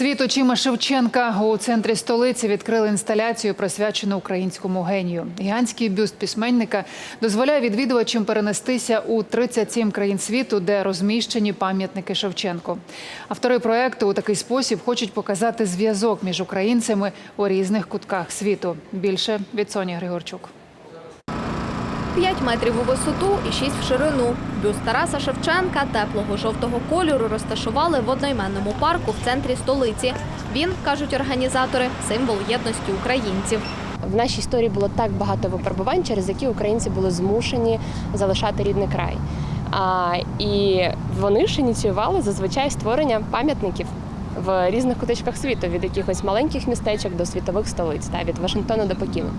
Світ очима Шевченка у центрі столиці відкрили інсталяцію, присвячену українському генію. Гігантський бюст письменника дозволяє відвідувачам перенестися у 37 країн світу, де розміщені пам'ятники Шевченко. Автори проекту у такий спосіб хочуть показати зв'язок між українцями у різних кутках світу. Більше від Соні Григорчук. 5 метрів у висоту і 6 в ширину. Бюст Тараса Шевченка теплого жовтого кольору розташували в одноіменному парку в центрі столиці. Він, кажуть організатори, символ єдності українців. В нашій історії було так багато випробувань, через які українці були змушені залишати рідний край. А, і вони ж ініціювали зазвичай створення пам'ятників в різних куточках світу, від якихось маленьких містечок до світових столиць, та від Вашингтона до Пекіну.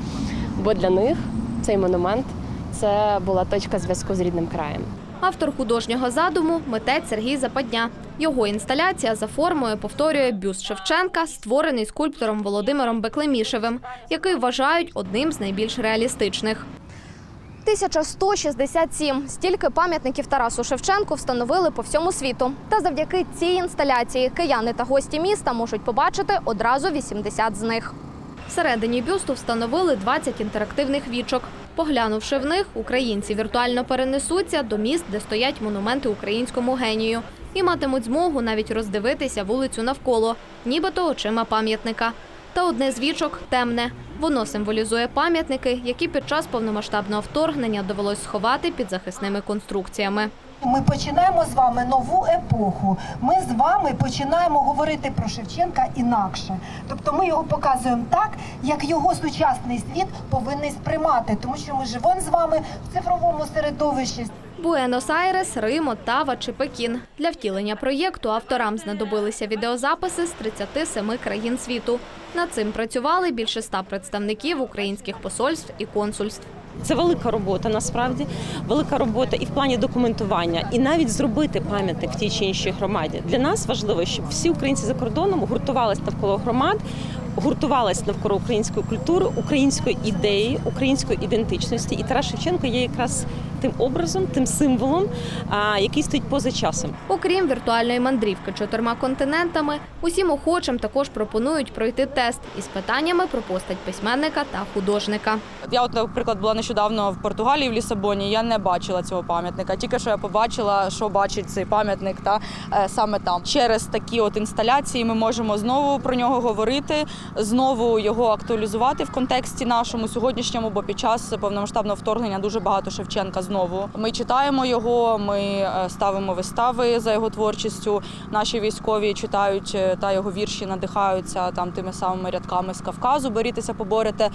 Бо для них цей монумент це була точка зв'язку з рідним краєм. Автор художнього задуму митець Сергій Западня. Його інсталяція за формою повторює бюст Шевченка, створений скульптором Володимиром Беклемішевим, який вважають одним з найбільш реалістичних. 1167. Стільки пам'ятників Тарасу Шевченку встановили по всьому світу. Та завдяки цій інсталяції кияни та гості міста можуть побачити одразу 80 з них. Всередині бюсту встановили 20 інтерактивних вічок. Поглянувши в них, українці віртуально перенесуться до міст, де стоять монументи українському генію, і матимуть змогу навіть роздивитися вулицю навколо, нібито очима пам'ятника. Та одне з вічок темне. Воно символізує пам'ятники, які під час повномасштабного вторгнення довелось сховати під захисними конструкціями. Ми починаємо з вами нову епоху. Ми з вами починаємо говорити про Шевченка інакше. Тобто ми його показуємо так, як його сучасний світ повинен сприймати, тому що ми живемо з вами в цифровому середовищі. Буенос-Айрес, Рим, Оттава чи Пекін. Для втілення проєкту авторам знадобилися відеозаписи з 37 країн світу. Над цим працювали більше ста представників українських посольств і консульств. Це велика робота, насправді велика робота і в плані документування, і навіть зробити пам'ятник в тій чи іншій громаді. Для нас важливо, щоб всі українці за кордоном гуртувалися навколо громад, гуртувались навколо української культури, української ідеї, української ідентичності. І Тарас Шевченко є якраз тим образом, тим символом, який стоїть поза часом. Окрім віртуальної мандрівки чотирма континентами, усім охочим також пропонують пройти тест із питаннями про постать письменника та художника. Я, от, наприклад, була нещодавно в Португалії в Лісабоні. Я не бачила цього пам'ятника. Тільки що я побачила, що бачить цей пам'ятник та е, саме там. Через такі от інсталяції ми можемо знову про нього говорити, знову його актуалізувати в контексті нашому сьогоднішньому, бо під час повномасштабного вторгнення дуже багато Шевченка знову. Ми читаємо його, ми е, ставимо вистави за його творчістю. Наші військові читають е, та його вірші, надихаються там тими самими рядками з Кавказу. Борітеся, поборете.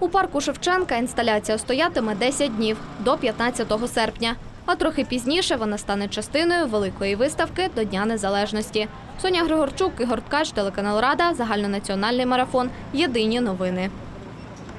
У парку Шевченка інсталяція стоятиме 10 днів до 15 серпня. А трохи пізніше вона стане частиною великої виставки до Дня Незалежності. Соня Григорчук, Ігор Ткач, телеканал Рада, загальнонаціональний марафон. Єдині новини.